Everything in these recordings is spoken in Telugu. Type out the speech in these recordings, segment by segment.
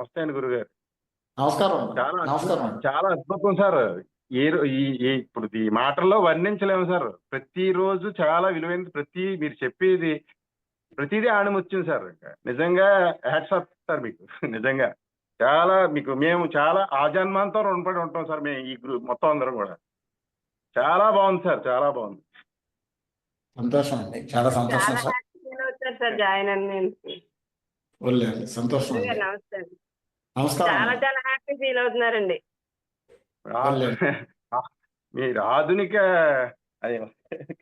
వస్తాయండి గురుగారు. నమస్కారం. చాలా నమస్కారం చాలా అద్భుతం సార్. ఏ రో- ఈ ఈ ఇప్పుడు ఈ మాటల్లో వర్ణించలేము సార్. ప్రతిరోజు చాలా విలువైనది ప్రతి మీరు చెప్పేది ప్రతిదీ ఆణిముత్యం సార్. నిజంగా హ్యాట్స్ ఆఫ్ సార్ మీకు. నిజంగా. చాలా మీకు మేము చాలా ఆజన్మాంతం రుణపడి ఉంటాం సార్ మేము ఈ గ్రూప్ మొత్తం అందరం కూడా. చాలా బాగుంది సార్ చాలా బాగుంది. సంతోషం అండి. చాలా సంతోషం సార్. జాయిన్ సంతోషం నమస్తే చాలా. చాలా హ్యాపీ ఫీల్ అవుతున్నారండి. మీరు ఆధునిక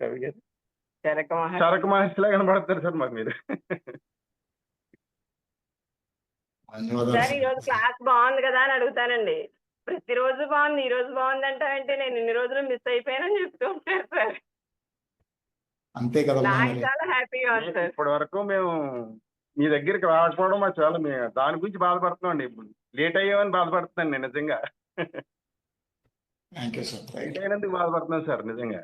కవి గారు. చరక మహా చరక మహర్షిలా కనబడతారు సార్ మాకు మీరు. సార్ ఈ రోజు. క్లాస్ బాగుంది కదా అని అడుగుతానండి. ప్రతిరోజు బాగుంది ఈ రోజు బాగుంది అంటే నేను ఇన్ని రోజులు మిస్ అయిపోయానని చెప్తూ ఉంటారు సార్. అంతే మరి. చాలా హ్యాపీగా ఉంది సార్. ఇప్పటి వరకు మేము మీ దగ్గరికి రాకపోవడం మాకు చాలా మేము దాని గురించి బాధపడుతున్నాం అండి ఇప్పుడు లేట్ అయ్యామని బాధపడుతున్నాను నేను నిజంగా. లేట్ అయినందుకు బాధపడుతున్నాను సార్ నిజంగా.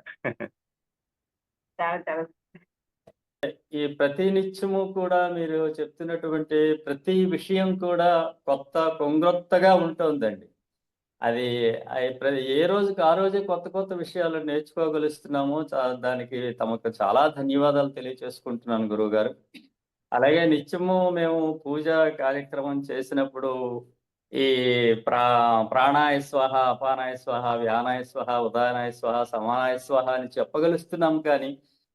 ఈ ప్రతి నిత్యము కూడా మీరు చెప్తున్నటువంటి ప్రతి విషయం కూడా కొత్త కొంగొత్తగా ఉంటుందండి. అది ఏ రోజుకి ఆ రోజే కొత్త కొత్త విషయాలు నేర్చుకోగలుస్తున్నాము చా- దానికి తమకు చాలా ధన్యవాదాలు తెలియచేసుకుంటున్నాను గురువు గారు అలాగే నిత్యము మేము పూజ కార్యక్రమం చేసినప్పుడు ఈ ప్రా ప్రాణాయ స్వాహ అపానాయ స్వాహ వ్యానాయ స్వహ ఉదానాయ స్వాహ సమానాయ స్వాహ అని చెప్పగలుస్తున్నాం కానీ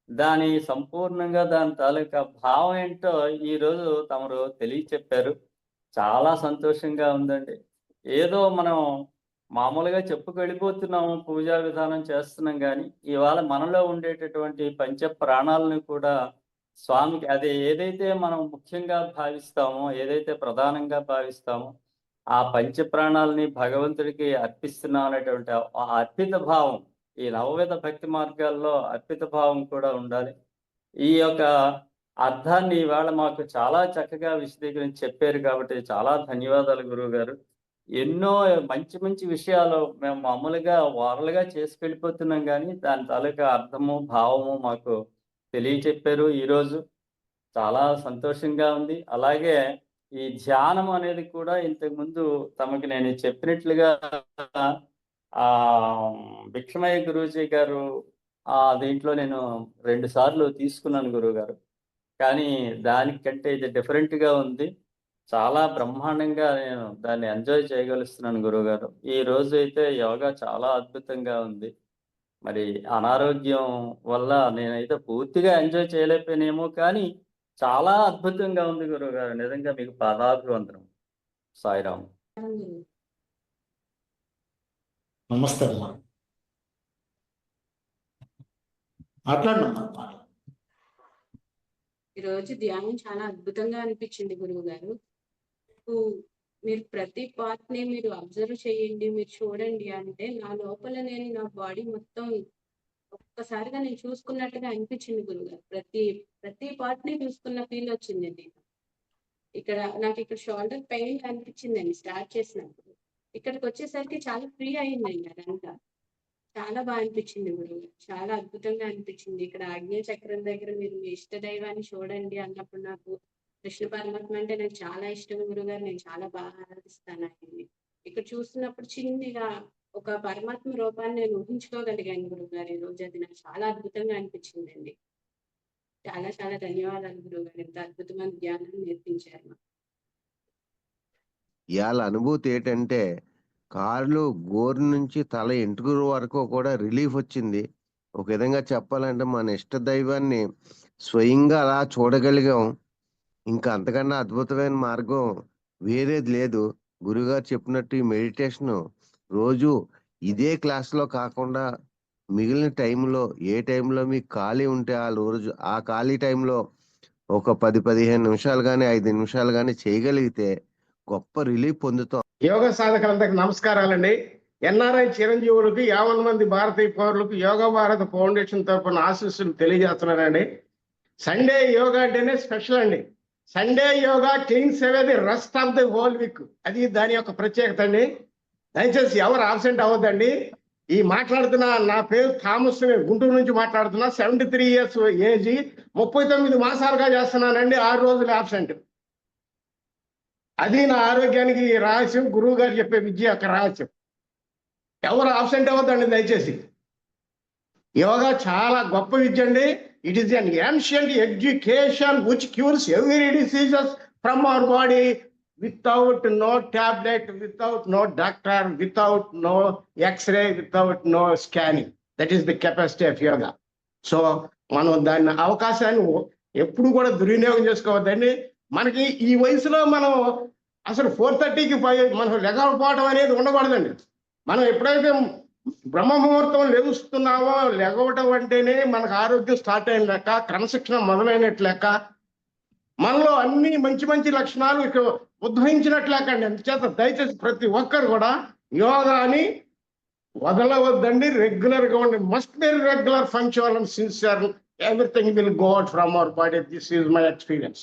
దాని సంపూర్ణంగా దాని తాలూకా భావం ఏంటో ఈ రోజు తమరు తెలియచెప్పారు. చాలా సంతోషంగా ఉందండి. ఏదో మనం మామూలుగా చెప్పుకెళ్ళిపోతున్నాము పూజా విధానం చేస్తున్నాం కానీ ఇవాళ మనలో ఉండేటటువంటి పంచ ప్రాణాలను కూడా స్వామికి అది ఏదైతే మనం ముఖ్యంగా భావిస్తామో ఏదైతే ప్రధానంగా భావిస్తామో ఆ పంచ ప్రాణాలని భగవంతుడికి అర్పిస్తున్నాం అనేటువంటి ఆ అర్పిత భావం ఈ నవవిధ భక్తి మార్గాల్లో అర్పిత భావం కూడా ఉండాలి. ఈ యొక్క అర్థాన్ని ఇవాళ మాకు చాలా చక్కగా విశదీకరించి చెప్పారు కాబట్టి చాలా ధన్యవాదాలు గురువు గారు ఎన్నో మంచి మంచి విషయాలు మేము మామూలుగా వారలుగా చేసుకెళ్ళిపోతున్నాం కానీ దాని తాలూకా అర్థము భావము మాకు తెలియచెప్పారు. ఈరోజు చాలా సంతోషంగా ఉంది. అలాగే ఈ ధ్యానం అనేది కూడా ఇంతకు ముందు తమకి నేను చెప్పినట్లుగా ఆ భిక్షమయ్య గురూజీ గారు ఆ దీంట్లో నేను రెండు సార్లు తీసుకున్నాను గురువు గారు కానీ దానికంటే ఇది డిఫరెంట్గా గా ఉంది. చాలా బ్రహ్మాండంగా నేను దాన్ని ఎంజాయ్ చేయగలుస్తున్నాను గురువు గారు ఈ రోజు అయితే యోగా చాలా అద్భుతంగా ఉంది. మరి అనారోగ్యం వల్ల నేనైతే పూర్తిగా ఎంజాయ్ చేయలేకపోయానేమో కానీ చాలా అద్భుతంగా ఉంది గురువు గారు నిజంగా మీకు పాదాభివందనం. సాయిరామ్. నమస్తే అమ్మా. మాట్లాడండి అమ్మా? మాట్లాడండి. ఈ రోజు ధ్యానం చాలా అద్భుతంగా అనిపించింది గురువు గారు మీరు ప్రతి పార్ట్ని మీరు అబ్జర్వ్ చేయండి మీరు చూడండి అంటే నా లోపల నేను నా బాడీ మొత్తం ఒక్కసారిగా నేను చూసుకున్నట్టుగా అనిపించింది గురువు గారు ప్రతి ప్రతి పార్ట్ని చూసుకున్న ఫీల్ వచ్చింది నేను ఇక్కడ నాకు ఇక్కడ షోల్డర్ పెయిన్ అనిపించిందండి స్టార్ట్ చేసినప్పుడు. ఇక్కడికి వచ్చేసరికి చాలా ఫ్రీ అయిందండి అదంతా. చాలా బాగా అనిపించింది గురువు గారు. చాలా అద్భుతంగా అనిపించింది. ఇక్కడ ఆగ్నేయ చక్రం దగ్గర మీరు మీ ఇష్ట దైవాన్ని చూడండి అన్నప్పుడు నాకు కృష్ణ పరమాత్మ అంటే నాకు చాలా ఇష్టం గురుగారు. నేను చాలా బాగా ఆరాధిస్తాను ఆయన్ని. ఇక్కడ చూస్తున్నప్పుడు చిన్నగా ఒక పరమాత్మ రూపాన్ని నేను ఊహించుకోగలిగాను గురుగారు. ఈ రోజు అది నాకు చాలా అద్భుతంగా అనిపించిందండి. చాలా చాలా ధన్యవాదాలు గురుగారు. ఇంత అద్భుతమైన ధ్యానాన్ని నేర్పించారు ఇవాళ అనుభూతి ఏంటంటే కాళ్ళు గోరు నుంచి తల ఎంటుకల వరకు కూడా రిలీఫ్ వచ్చింది. ఒక విధంగా చెప్పాలంటే మన ఇష్ట దైవాన్ని స్వయంగా అలా చూడగలిగాం. ఇంకా అంతకన్నా అద్భుతమైన మార్గం వేరేది లేదు. గురుగారు చెప్పినట్టు ఈ మెడిటేషన్ రోజు ఇదే క్లాస్లో కాకుండా మిగిలిన టైంలో ఏ టైంలో మీకు ఖాళీ ఉంటే ఆ రోజు ఆ ఖాళీ టైంలో ఒక పది పదిహేను నిమిషాలు కానీ ఐదు నిమిషాలు కానీ చేయగలిగితే గొప్ప రిలీఫ్ పొందుతాం. యోగ సాధకులందరికి నమస్కారాలండి. ఎన్ఆర్ఐ చిరంజీవులకు యావన్ మంది భారతీయ పౌరులకు యోగా భారత్ ఫౌండేషన్ తరఫున ఆశీస్సులు తెలియజేస్తున్నారండి సండే యోగా అంటేనే స్పెషల్ అండి. సండే యోగా క్లీన్స్ అనేది rest of the whole week అది దాని యొక్క ప్రత్యేకత అండి. దయచేసి ఎవరు ఆబ్సెంట్ అవ్వద్దండి. ఈ మాట్లాడుతున్న నా పేరు థామస్ గుంటూరు నుంచి మాట్లాడుతున్నా. సెవెంటీ త్రీ ఇయర్స్ ఏజ్ ముప్పై తొమ్మిది మాసాలుగా చేస్తున్నానండి. ఆరు రోజులు ఆబ్సెంట్ అది నా ఆరోగ్యానికి రహస్యం. గురువు గారు చెప్పే విద్య యొక్క రహస్యం. ఎవరు ఆబ్సెంట్ అవ్వద్దండి దయచేసి. యోగా చాలా గొప్ప విద్య అండి. It is an ancient education which cures every diseases from our body without no tablet without no doctor without no x ray without no scanning that is the capacity of yoga so మనం దాన్ని అవకాశాన్ని ఎప్పుడు కూడా దుర్వినియోగం చేసుకోవద్దండి. మనకి ఈ వయసులో మనం అసలు ఫోర్ థర్టీకి ఫైవ్ మనం లెగకపోవడం అనేది ఉండకూడదండి. మనం ఎప్పుడైతే బ్రహ్మ ముహూర్తం లెగుస్తున్నామో లెగవటం అంటేనే మనకు ఆరోగ్యం స్టార్ట్ అయిన లెక్క క్రమశిక్షణ మొదలైనట్లు లెక్క. మనలో అన్ని మంచి మంచి లక్షణాలు ఉద్భవించినట్లు లెక్క అండి అందుచేత దయచేసి ప్రతి ఒక్కరు కూడా యోగాని వదలవద్దండి. రెగ్యులర్గా ఉండి must be regular function sincere everything will go out from our body this is my experience